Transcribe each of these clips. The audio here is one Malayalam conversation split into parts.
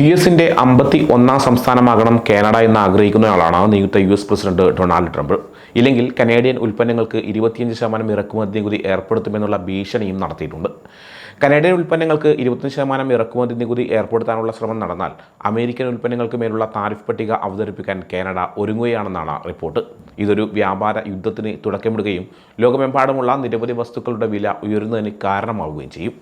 യു എസിന്റെ അമ്പത്തി ഒന്നാം സംസ്ഥാനമാകണം കാനഡ എന്ന് ആഗ്രഹിക്കുന്നയാളാണ് നിയുക്ത U S president Donald Trump. ഇല്ലെങ്കിൽ കനേഡിയൻ ഉൽപ്പന്നങ്ങൾക്ക് ഇരുപത്തിയഞ്ച് ശതമാനം ഇറക്കുമതി നികുതി ഏർപ്പെടുത്തുമെന്നുള്ള ഭീഷണിയും നടത്തിയിട്ടുണ്ട്. കനേഡിയൻ ഉൽപ്പന്നങ്ങൾക്ക് ഇരുപത്തഞ്ച് ശതമാനം ഇറക്കുമതി നികുതി ഏർപ്പെടുത്താനുള്ള ശ്രമം നടന്നാൽ അമേരിക്കൻ ഉൽപ്പന്നങ്ങൾക്ക് മേലുള്ള താരിഫ് പട്ടിക അവതരിപ്പിക്കാൻ കാനഡ ഒരുങ്ങുകയാണെന്നാണ് റിപ്പോർട്ട്. ഇതൊരു വ്യാപാര യുദ്ധത്തിന് തുടക്കമിടുകയും ലോകമെമ്പാടുമുള്ള നിരവധി വസ്തുക്കളുടെ വില ഉയരുന്നതിന് കാരണമാവുകയും ചെയ്യും.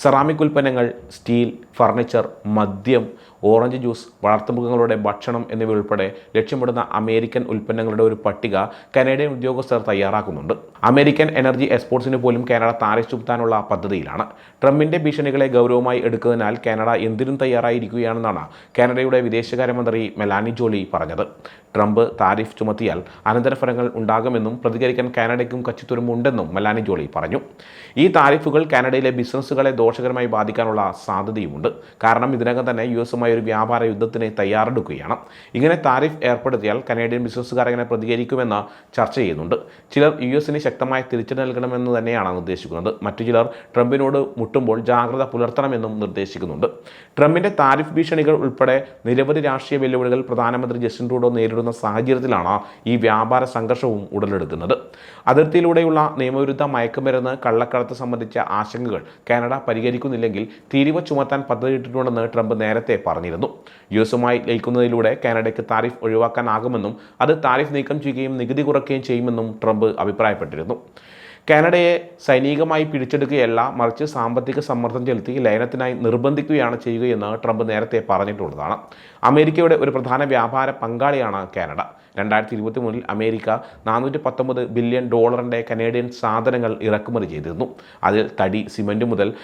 സെറാമിക് ഉൽപ്പന്നങ്ങൾ സ്റ്റീൽ ഫർണിച്ചർ മദ്യം ഓറഞ്ച് ജ്യൂസ് വളർത്തുമൃഗങ്ങളുടെ ഭക്ഷണം എന്നിവയുൾപ്പെടെ ലക്ഷ്യമിടുന്ന അമേരിക്കൻ ഉൽപ്പന്നങ്ങളുടെ ഒരു പട്ടിക കനേഡിയൻ ഉദ്യോഗസ്ഥർ തയ്യാറാക്കുന്നുണ്ട്. അമേരിക്കൻ എനർജി എക്സ്പോർട്സിന് പോലും കാനഡ താരെ ചുമത്താനുള്ള പദ്ധതിയിലാണ്. ട്രംപിന്റെ ഭീഷണികളെ ഗൗരവമായി എടുക്കുന്നതിനാൽ കാനഡ എന്തിനും തയ്യാറായിരിക്കുകയാണെന്നാണ് കാനഡയുടെ വിദേശകാര്യമന്ത്രി മെലാനി ജോളി പറഞ്ഞത്. ട്രംപ് താരിഫ് ചുമത്തിയാൽ അനന്തരഫലങ്ങൾ ഉണ്ടാകുമെന്നും പ്രതികരിക്കാൻ കാനഡയ്ക്കും കച്ചിത്തുരുമുണ്ടെന്നും മെലാനി ജോളി പറഞ്ഞു. ഈ താരിഫുകൾ കാനഡയിലെ ബിസിനസ്സുകളെ ദോഷകരമായി ബാധിക്കാനുള്ള സാധ്യതയുമുണ്ട്. കാരണം ഇതിനകം തന്നെ യു എസുമായി ഒരു വ്യാപാര യുദ്ധത്തിന് തയ്യാറെടുക്കുകയാണ്. ഇങ്ങനെ താരിഫ് ഏർപ്പെടുത്തിയാൽ കനേഡിയൻ ബിസിനസ്സുകാർ എങ്ങനെ പ്രതികരിക്കുമെന്ന് ചർച്ച ചെയ്യുന്നുണ്ട്. ചിലർ യു എസിന് ശക്തമായ തിരിച്ചടി നൽകണമെന്ന് തന്നെയാണ് നിർദ്ദേശിക്കുന്നത്. മറ്റു ചിലർ ട്രംപിനോട് മുട്ടുമ്പോൾ ജാഗ്രത പുലർത്തണമെന്നും നിർദ്ദേശിക്കുന്നുണ്ട്. ട്രംപിന്റെ താരിഫ് ഭീഷണികൾ ഉൾപ്പെടെ നിരവധി രാഷ്ട്രീയ വെല്ലുവിളികൾ പ്രധാനമന്ത്രി ജസ്റ്റിൻ ട്രൂഡോ നേരിടുന്ന സാഹചര്യത്തിലാണ് ഈ വ്യാപാര സംഘർഷവും ഉടലെടുക്കുന്നത്. അതിർത്തിയിലൂടെയുള്ള നിയമവിരുദ്ധ മയക്കുമരുന്ന് കള്ളക്കടത്ത് സംബന്ധിച്ച ആശങ്കകൾ കാനഡ പരിഹരിക്കുന്നില്ലെങ്കിൽ തീരുവ ചുമത്താൻ പദ്ധതിയിട്ടിട്ടുണ്ടെന്ന് ട്രംപ് നേരത്തെ പറഞ്ഞിരുന്നു. യു എസുമായി ലയിക്കുന്നതിലൂടെ കാനഡയ്ക്ക് താരിഫ് ഒഴിവാക്കാനാകുമെന്നും അത് താരിഫ് നീക്കം ചെയ്യുകയും നികുതി കുറയ്ക്കുകയും ചെയ്യുമെന്നും ട്രംപ് അഭിപ്രായപ്പെട്ടിരുന്നു. കാനഡയെ സൈനികമായി പിടിച്ചെടുക്കുകയല്ല മറിച്ച് സാമ്പത്തിക സമ്മർദ്ദം ചെലുത്തി ലയനത്തിനായി നിർബന്ധിക്കുകയാണ് ചെയ്യുകയെന്ന് ട്രംപ് നേരത്തെ പറഞ്ഞിട്ടുള്ളതാണ്. അമേരിക്കയുടെ ഒരു പ്രധാന വ്യാപാര പങ്കാളിയാണ് കാനഡ. രണ്ടായിരത്തി ഇരുപത്തി മൂന്നിൽ അമേരിക്ക നാനൂറ്റി പത്തൊമ്പത് ബില്യൺ ഡോളറിന്റെ കനേഡിയൻ സാധനങ്ങൾ ഇറക്കുമതി ചെയ്തിരുന്നു. അതിൽ തടി സിമന്റ് മുതൽ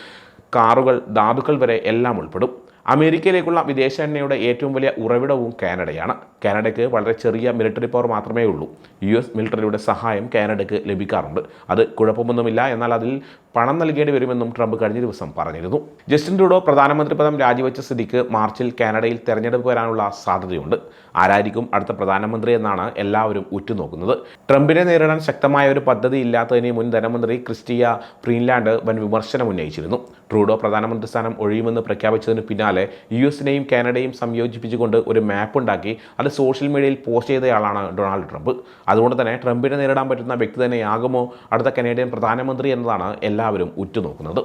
കാറുകൾ ധാതുക്കൾ വരെ എല്ലാം ഉൾപ്പെടും. അമേരിക്കയിലേക്കുള്ള വിദേശ എണ്ണയുടെ ഏറ്റവും വലിയ ഉറവിടവും കാനഡയാണ്. കാനഡയ്ക്ക് വളരെ ചെറിയ മിലിറ്ററി പവർ മാത്രമേ ഉള്ളൂ. യു എസ് മിലിറ്ററിയുടെ സഹായം കാനഡയ്ക്ക് ലഭിക്കാറുണ്ട്. അത് കുഴപ്പമൊന്നുമില്ല. എന്നാൽ അതിൽ പണം നൽകേണ്ടി വരുമെന്നും ട്രംപ് കഴിഞ്ഞ ദിവസം പറഞ്ഞിരുന്നു. ജസ്റ്റിൻ ട്രൂഡോ പ്രധാനമന്ത്രി പദം രാജിവെച്ച സ്ഥിതിക്ക് മാർച്ചിൽ കാനഡയിൽ തെരഞ്ഞെടുപ്പ് വരാനുള്ള സാധ്യതയുണ്ട്. ആരായിരിക്കും അടുത്ത പ്രധാനമന്ത്രി എന്നാണ് എല്ലാവരും ഉറ്റുനോക്കുന്നത്. ട്രംപിനെ നേരിടാൻ ശക്തമായ ഒരു പദ്ധതി ഇല്ലാത്തതിന് മുൻ ധനമന്ത്രി ക്രിസ്റ്റിയ ഫ്രീൻലാൻഡ് വൻ വിമർശനം ഉന്നയിച്ചിരുന്നു. ട്രൂഡോ പ്രധാനമന്ത്രി സ്ഥാനം ഒഴിയുമെന്ന് പ്രഖ്യാപിച്ചതിന് പിന്നാലെ യു എസിനെയും കാനഡയും സംയോജിപ്പിച്ചുകൊണ്ട് ഒരു മാപ്പ് ഉണ്ടാക്കി അത് സോഷ്യൽ മീഡിയയിൽ പോസ്റ്റ് ചെയ്തയാളാണ് ഡൊണാൾഡ് ട്രംപ്. അതുകൊണ്ട് തന്നെ ട്രംപിനെ നേരിടാൻ പറ്റുന്ന വ്യക്തി തന്നെയാകുമോ അടുത്ത കനേഡിയൻ പ്രധാനമന്ത്രി എന്നതാണ് എല്ലാവരും ഉറ്റുനോക്കുന്നത്.